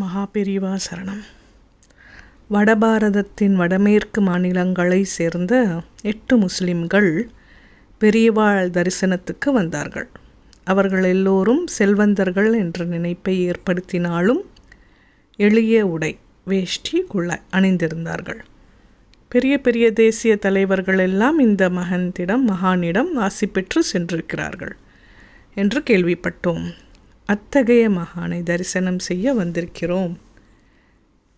மகாபெரிவா சரணம். வடபாரதத்தின் வடமேற்கு மாநிலங்களை சேர்ந்த எட்டு முஸ்லிம்கள் பெரியவாள் தரிசனத்துக்கு வந்தார்கள். அவர்கள் எல்லோரும் செல்வந்தர்கள் என்ற நினைப்பை ஏற்படுத்தினாலும் எளிய உடை வேஷ்டி குழாய் அணிந்திருந்தார்கள். பெரிய பெரிய தேசிய தலைவர்கள் எல்லாம் இந்த மகந்திடம் மகானிடம் ஆசி பெற்று சென்றிருக்கிறார்கள் என்று கேள்விப்பட்டோம். அத்தகைய மகானை தரிசனம் செய்ய வந்திருக்கிறோம்.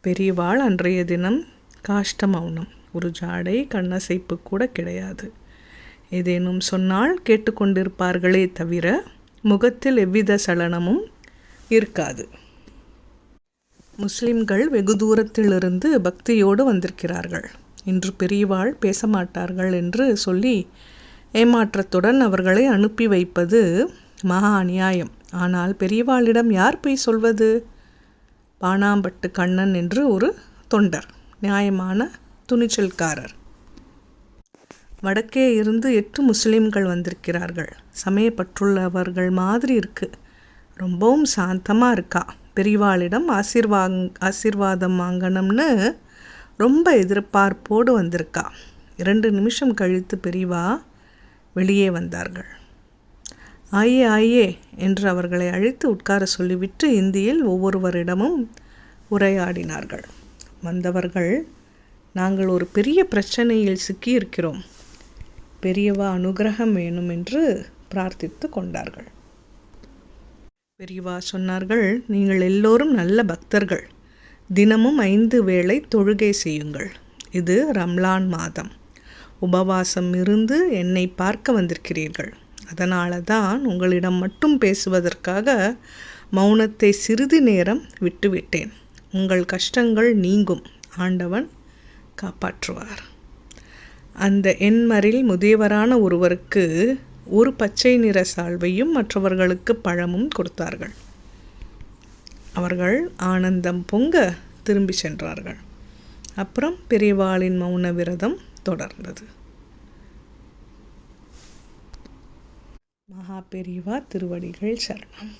பெரியவாள் அன்றைய தினம் காஷ்ட மௌனம். ஒரு ஜாடை கண்ணசைப்பு கூட கிடையாது. ஏதேனும் சொன்னால் கேட்டுக்கொண்டிருப்பார்களே தவிர முகத்தில் எவ்வித சலனமும் இருக்காது. முஸ்லிம்கள் வெகு தூரத்திலிருந்து பக்தியோடு வந்திருக்கிறார்கள். இன்று பெரியவாள் பேச மாட்டார்கள் என்று சொல்லி ஏமாற்றத்துடன் அவர்களை அனுப்பி வைப்பது மகா அநியாயம். ஆனால் பெரியவாளிடம் யார் போய் சொல்வது? பாணாம்பட்டு கண்ணன் என்று ஒரு தொண்டர் நியாயமான துணிச்சல்காரர். வடக்கே இருந்து எட்டு முஸ்லீம்கள் வந்திருக்கிறார்கள். சமயப்பற்றுள்ளவர்கள் மாதிரி இருக்கு. ரொம்பவும் சாந்தமாக இருக்கா? பெரியவாளிடம் ஆசீர்வாங் ஆசீர்வாதம் வாங்கணும்னு ரொம்ப எதிர்பார்ப்போடு வந்திருக்கா. இரண்டு நிமிஷம் கழித்து பெரியவா வெளியே வந்தார்கள். ஆயே ஆயே என்று அவர்களை அழைத்து உட்கார சொல்லிவிட்டு இந்தியில் ஒவ்வொருவரிடமும் உரையாடினார்கள். வந்தவர்கள் நாங்கள் ஒரு பெரிய பிரச்சனையில் சிக்கியிருக்கிறோம். பெரியவா அனுகிரகம் வேணும் என்று பிரார்த்தித்து கொண்டார்கள். பெரியவா சொன்னார்கள் நீங்கள் எல்லோரும் நல்ல பக்தர்கள். தினமும் ஐந்து வேளை தொழுகை செய்யுங்கள். இது ரம்லான் மாதம். உபவாசம் இருந்து என்னை பார்க்க வந்திருக்கிறீர்கள். அதனால தான் உங்களிடம் மட்டும் பேசுவதற்காக மௌனத்தை சிறிது நேரம் விட்டுவிட்டேன். உங்கள் கஷ்டங்கள் நீங்கும். ஆண்டவன் காப்பாற்றுவார். அந்த எண்மரில் முதியவரான ஒருவருக்கு ஒரு பச்சை நிற சால்வையும் மற்றவர்களுக்கு பழமும் கொடுத்தார்கள். அவர்கள் ஆனந்தம் பொங்க திரும்பி சென்றார்கள். அப்புறம் பெரியவாளின் மௌன விரதம் தொடர்ந்தது. மகா பெரியவா திருவடிகள் சரணம்.